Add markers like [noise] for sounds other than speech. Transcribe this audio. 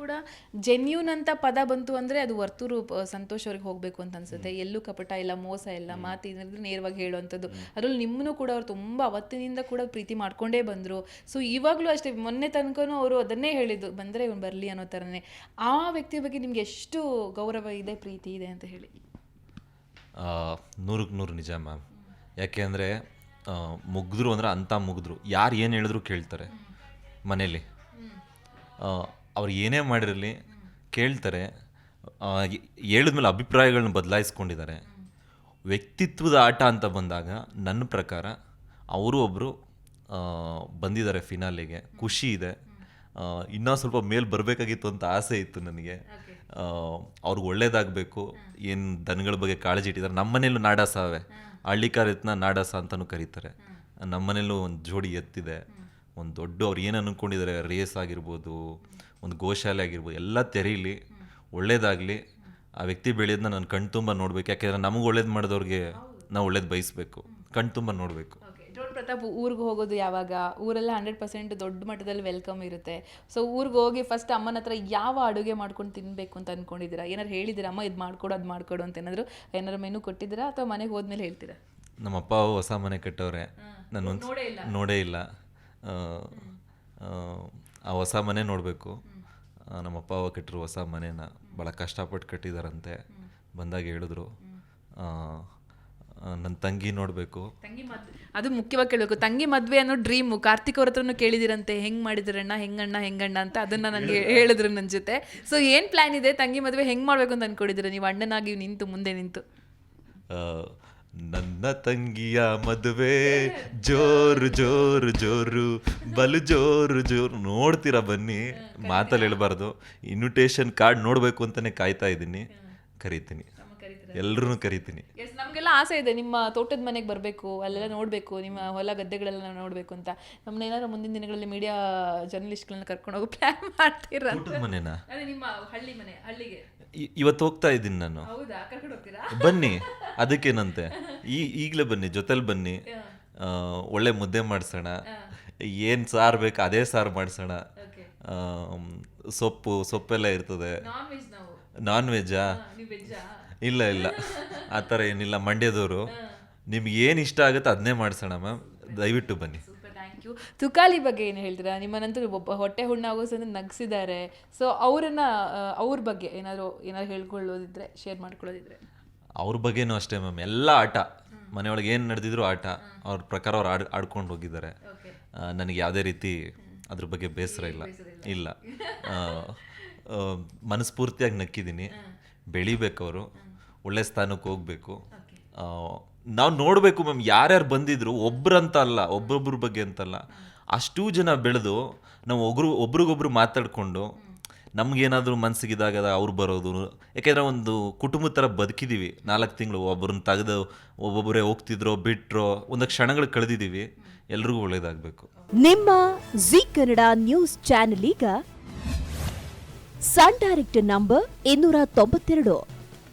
ಕೂಡ ಜೆನ್ಯೂನ್ ಅಂತ ಪದ ಬಂತು ಅಂದ್ರೆ ಅದು ವರ್ತೂರು ಸಂತೋಷ್ ಅವ್ರಿಗೆ ಹೋಗಬೇಕು ಅಂತ ಅನ್ಸುತ್ತೆ. ಎಲ್ಲೂ ಕಪಟ ಇಲ್ಲ ಮೋಸ ಇಲ್ಲ ಮಾತು ಏನಿದ್ರು ನೇರವಾಗಿ ಹೇಳುವಂಥದ್ದು. ಅದ್ರಲ್ಲಿ ನಿಮ್ಮನ್ನು ಕೂಡ ಅವ್ರು ತುಂಬ ಅವತ್ತಿನಿಂದ ಕೂಡ ಪ್ರೀತಿ ಮಾಡ್ಕೊಂಡೇ ಬಂದರು. ಸೊ ಇವಾಗಲೂ ಅಷ್ಟೇ ಮೊನ್ನೆ ತನಕನೂ ಅವರು ಅದನ್ನೇ ಹೇಳಿದ್ದು ಬಂದರೆ ಇವ್ನು ಬರಲಿ ಅನ್ನೋ ಥರನೇ. ಆ ವ್ಯಕ್ತಿ ಬಗ್ಗೆ ನಿಮ್ಗೆ ಎಷ್ಟು ಗೌರವ ಇದೆ ಪ್ರೀತಿ ಇದೆ ಅಂತ ಹೇಳಿ? ನೂರಕ್ಕೆ ನೂರು ನಿಜ ಮ್ಯಾಮ್. ಯಾಕೆ ಅಂದರೆ ಮುಗಿದ್ರು ಅಂದ್ರೆ ಅಂಥ ಮುಗಿದ್ರು. ಯಾರು ಏನು ಹೇಳಿದ್ರು ಕೇಳ್ತಾರೆ ಮನೇಲಿ. ಅವ್ರು ಏನೇ ಮಾಡಿರಲಿ ಕೇಳ್ತಾರೆ ಹೇಳಿದ್ಮೇಲೆ ಅಭಿಪ್ರಾಯಗಳನ್ನ ಬದಲಾಯಿಸ್ಕೊಂಡಿದ್ದಾರೆ. ವ್ಯಕ್ತಿತ್ವದ ಆಟ ಅಂತ ಬಂದಾಗ ನನ್ನ ಪ್ರಕಾರ ಅವರು ಒಬ್ಬರು ಬಂದಿದ್ದಾರೆ ಫಿನಾಲಿಗೆ ಖುಷಿ ಇದೆ. ಇನ್ನೂ ಸ್ವಲ್ಪ ಮೇಲ್ ಬರಬೇಕಾಗಿತ್ತು ಅಂತ ಆಸೆ ಇತ್ತು ನನಗೆ. ಅವ್ರಿಗೆ ಒಳ್ಳೇದಾಗಬೇಕು. ಏನು ದನಗಳ ಬಗ್ಗೆ ಕಾಳಜಿ ಇಟ್ಟಿದ್ದಾರೆ. ನಮ್ಮನೇಲೂ ನಾಡಾಸವೆ. ಹಳ್ಳಿಕಾರ ಎತ್ತನ ನಾಡಾಸ ಅಂತಲೂ ಕರೀತಾರೆ. ನಮ್ಮನೇಲೂ ಒಂದು ಜೋಡಿ ಎತ್ತಿದೆ. ಒಂದು ದೊಡ್ಡ ಅವ್ರು ಏನು ಅಂದ್ಕೊಂಡಿದ್ದಾರೆ ರೇಸ್ ಆಗಿರ್ಬೋದು ಒಂದು ಗೋಶಾಲೆ ಆಗಿರ್ಬೋದು ಎಲ್ಲ ತೆರೀಲಿ ಒಳ್ಳೇದಾಗಲಿ ಆ ವ್ಯಕ್ತಿ ಬೆಳೆಯೋದನ್ನ ನಾನು ಕಣ್ ತುಂಬ ನೋಡ್ಬೇಕು. ಯಾಕೆಂದ್ರೆ ನಮಗೆ ಒಳ್ಳೇದು ಮಾಡಿದವ್ರಿಗೆ ನಾವು ಒಳ್ಳೇದು ಬಯಸ್ಬೇಕು. ಕಣ್ ತುಂಬ ನೋಡಬೇಕು. ಡ್ರೋನ್ ಪ್ರತಾಪ್ ಊರಿಗೆ ಹೋಗೋದು ಯಾವಾಗ? ಊರೆಲ್ಲ ಹಂಡ್ರೆಡ್ ಪರ್ಸೆಂಟ್ ದೊಡ್ಡ ಮಟ್ಟದಲ್ಲಿ ವೆಲ್ಕಮ್ ಇರುತ್ತೆ. ಸೊ ಊರಿಗೆ ಹೋಗಿ ಫಸ್ಟ್ ಅಮ್ಮನ ಹತ್ರ ಯಾವ ಅಡುಗೆ ಮಾಡ್ಕೊಂಡು ತಿನ್ಬೇಕು ಅಂತ ಅಂದ್ಕೊಂಡಿದ್ದೀರಾ ಏನಾರು ಹೇಳಿದ್ದೀರಾ ಅಮ್ಮ ಇದು ಮಾಡ್ಕೊಡು ಅದು ಮಾಡ್ಕೊಡು ಅಂತ ಏನಾದ್ರು ಏನಾರು ಮೆನು ಕೊಟ್ಟಿದ್ದೀರಾ ಅಥವಾ ಮನೆಗೆ ಹೋದ್ಮೇಲೆ ಹೇಳ್ತೀರಾ? ನಮ್ಮಪ್ಪ ಹೊಸ ಮನೆ ಕಟ್ಟವ್ರೆ. ನಾನು ನೋಡೇ ಇಲ್ಲ. ಆ, ಹೊಸ ಮನೆ ನೋಡಬೇಕು. ನಮ್ಮಪ್ಪ ಅವ ಕಟ್ಟಿರೋ ಹೊಸ ಮನೇನ ಭಾಳ ಕಷ್ಟಪಟ್ಟು ಕಟ್ಟಿದಾರಂತೆ. ಬಂದಾಗ ಹೇಳಿದ್ರು. ನನ್ನ ತಂಗಿ ನೋಡಬೇಕು. ತಂಗಿ ಮದ್ವೆ ಅದು ಮುಖ್ಯವಾಗಿ ಕೇಳಬೇಕು. ತಂಗಿ ಮದುವೆ ಅನ್ನೋ ಡ್ರೀಮು ಕಾರ್ತಿಕ್ ಅವ್ರ ಹತ್ರನೂ ಕೇಳಿದಿರಂತೆ. ಹೆಂಗೆ ಮಾಡಿದ್ರಣ್ಣ ಹೆಂಗಣ್ಣ ಹೆಂಗಣ್ಣ ಅಂತ ಅದನ್ನ ನನಗೆ ಹೇಳಿದ್ರು. ನನ್ನ ಜೊತೆ. ಸೊ ಏನು ಪ್ಲ್ಯಾನ್ ಇದೆ? ತಂಗಿ ಮದುವೆ ಹೆಂಗೆ ಮಾಡಬೇಕು ಅಂತ ಅಂದ್ಕೊಂಡಿದ್ರೆ ನೀವು ಅಣ್ಣನಾಗಿ ನಿಂತು ಮುಂದೆ ನಿಂತು. ಆ, ನನ್ನ ತಂಗಿಯ ಮದುವೆ. ಜೋರು ಜೋರು ಜೋರು ಬಲು ಜೋರು ಜೋರು. ನೋಡ್ತೀರಾ ಬನ್ನಿ ಮಾತಲ್ಲಿ ಹೇಳ್ಬಾರ್ದು. ಇನ್ವಿಟೇಷನ್ ಕಾರ್ಡ್ ನೋಡಬೇಕು ಅಂತಲೇ ಕಾಯ್ತಾ ಇದ್ದೀನಿ. ಕರಿತೀನಿ. ಎಲ್ರೂ ಕರಿತೀನಿ. ಎಸ್ ನಮಗೆಲ್ಲ ಆಸೆ ಇದೆ ನಿಮ್ಮ ತೋಟದ ಮನೆಗೆ ಬರಬೇಕು ಅಲ್ಲೆಲ್ಲ ನೋಡಬೇಕು ನಿಮ್ಮ ಹೊಲ ಗದ್ದೆಗಳೆಲ್ಲ ನೋಡಬೇಕು ಅಂತ. ನಮ್ಮನ್ನ ಏನಾದ್ರು ಮುಂದಿನ ದಿನಗಳಲ್ಲಿ ಮೀಡಿಯಾ ಜರ್ನಲಿಸ್ಟ್ಗಳನ್ನ ಕರ್ಕೊಂಡು ಹೋಗಿ ಪ್ಲಾನ್ ಮಾಡ್ತೀರಾ ಮನೆನಾ? ಅದೇ ನಿಮ್ಮ ಹಳ್ಳಿ ಮನೆ ಹಳ್ಳಿಗೆ. ಇವತ್ತು ಹೋಗ್ತಾ ಇದ್ದೀನಿ ನಾನು. ಹೌದಾ? ಕರ್ಕೊಂಡು ಹೋಗ್ತೀರಾ? ಬನ್ನಿ ಅದಕ್ಕೇನಂತೆ. [laughs] ಈ ಈಗಲೇ ಬನ್ನಿ ಜೊತೆಲಿ ಬನ್ನಿ. ಒಳ್ಳೆ ಮುದ್ದೆ ಮಾಡಿಸೋಣ. ಏನು ಸಾರು ಬೇಕು ಅದೇ ಸಾರು ಮಾಡಿಸೋಣ. ಸೊಪ್ಪು ಸೊಪ್ಪೆಲ್ಲ ಇರ್ತದೆ. ನಾನ್ ವೆಜ್ಜಾ ಇಲ್ಲ ಇಲ್ಲ. ಆ ಥರ ಏನಿಲ್ಲ. ಮಂಡ್ಯದವರು ನಿಮ್ಗೆ ಏನು ಇಷ್ಟ ಆಗುತ್ತೆ ಅದನ್ನೇ ಮಾಡಿಸೋಣ ಮ್ಯಾಮ್. ದಯವಿಟ್ಟು ಬನ್ನಿ. ಥ್ಯಾಂಕ್ ಯು ತುಕಾಲಿ ಬಗ್ಗೆ ಏನು ಹೇಳ್ತೀರಾ? ನಿಮ್ಮನ್ನಂತೂ ಒಬ್ಬ ಹೊಟ್ಟೆ ಹುಣ್ಣಾಗೋ ಸಂದ್ರೆ ನಗ್ಸಿದ್ದಾರೆ. ಸೊ ಅವರನ್ನ ಅವ್ರ ಬಗ್ಗೆ ಏನಾದರೂ ಏನಾದ್ರು ಹೇಳ್ಕೊಳ್ಳೋದಿದ್ರೆ ಶೇರ್ ಮಾಡ್ಕೊಳ್ಳೋದಿದ್ರೆ. ಅವ್ರ ಬಗ್ಗೆನೂ ಅಷ್ಟೇ ಮ್ಯಾಮ್. ಎಲ್ಲ ಆಟ. ಮನೆಯೊಳಗೆ ಏನು ನಡೆದಿದ್ರು ಆಟ. ಅವ್ರ ಪ್ರಕಾರ ಅವ್ರು ಆಡ್ ಆಡ್ಕೊಂಡು ಹೋಗಿದ್ದಾರೆ. ನನಗೆ ಯಾವುದೇ ರೀತಿ ಅದ್ರ ಬಗ್ಗೆ ಬೇಸರ ಇಲ್ಲ. ಇಲ್ಲ. ಮನಸ್ಫೂರ್ತಿಯಾಗಿ ನಕ್ಕಿದ್ದೀನಿ. ಬೆಳಿಬೇಕು ಅವರು ಒಳ್ಳೆ ಸ್ಥಾನಕ್ಕೆ ಹೋಗ್ಬೇಕು. ನಾವು ನೋಡಬೇಕು ಮ್ಯಾಮ್ ಯಾರ್ಯಾರು ಬಂದಿದ್ರು ಒಬ್ರಂತ ಅಲ್ಲ ಒಬ್ಬೊಬ್ಬರ ಬಗ್ಗೆ ಅಂತಲ್ಲ. ಅಷ್ಟೂ ಜನ ಬೆಳೆದು ನಾವು ಒಬ್ರು ಒಬ್ರಿಗೊಬ್ರು ಮಾತಾಡಿಕೊಂಡು ನಮಗೇನಾದರೂ ಮನಸ್ಸಿಗಿದಾಗ ಅವ್ರು ಬರೋದು. ಯಾಕೆಂದರೆ ಒಂದು ಕುಟುಂಬದ ಥರ ಬದುಕಿದ್ದೀವಿ ನಾಲ್ಕು ತಿಂಗಳು ಒಬ್ಬರನ್ನ ತೆಗೆದು ಒಬ್ಬೊಬ್ಬರೇ ಹೋಗ್ತಿದ್ರೋ ಬಿಟ್ರೋ ಒಂದು ಕ್ಷಣಗಳು ಕಳೆದಿದ್ದೀವಿ ಎಲ್ರಿಗೂ ಒಳ್ಳೇದಾಗಬೇಕು. ನಿಮ್ಮ ಜಿ ಕನ್ನಡ ನ್ಯೂಸ್ ಚಾನೆಲ್ ಈಗ ಸನ್ ಡೈರೆಕ್ಟ್ ನಂಬರ್ ಇನ್ನೂರ ತೊಂಬತ್ತೆರಡು.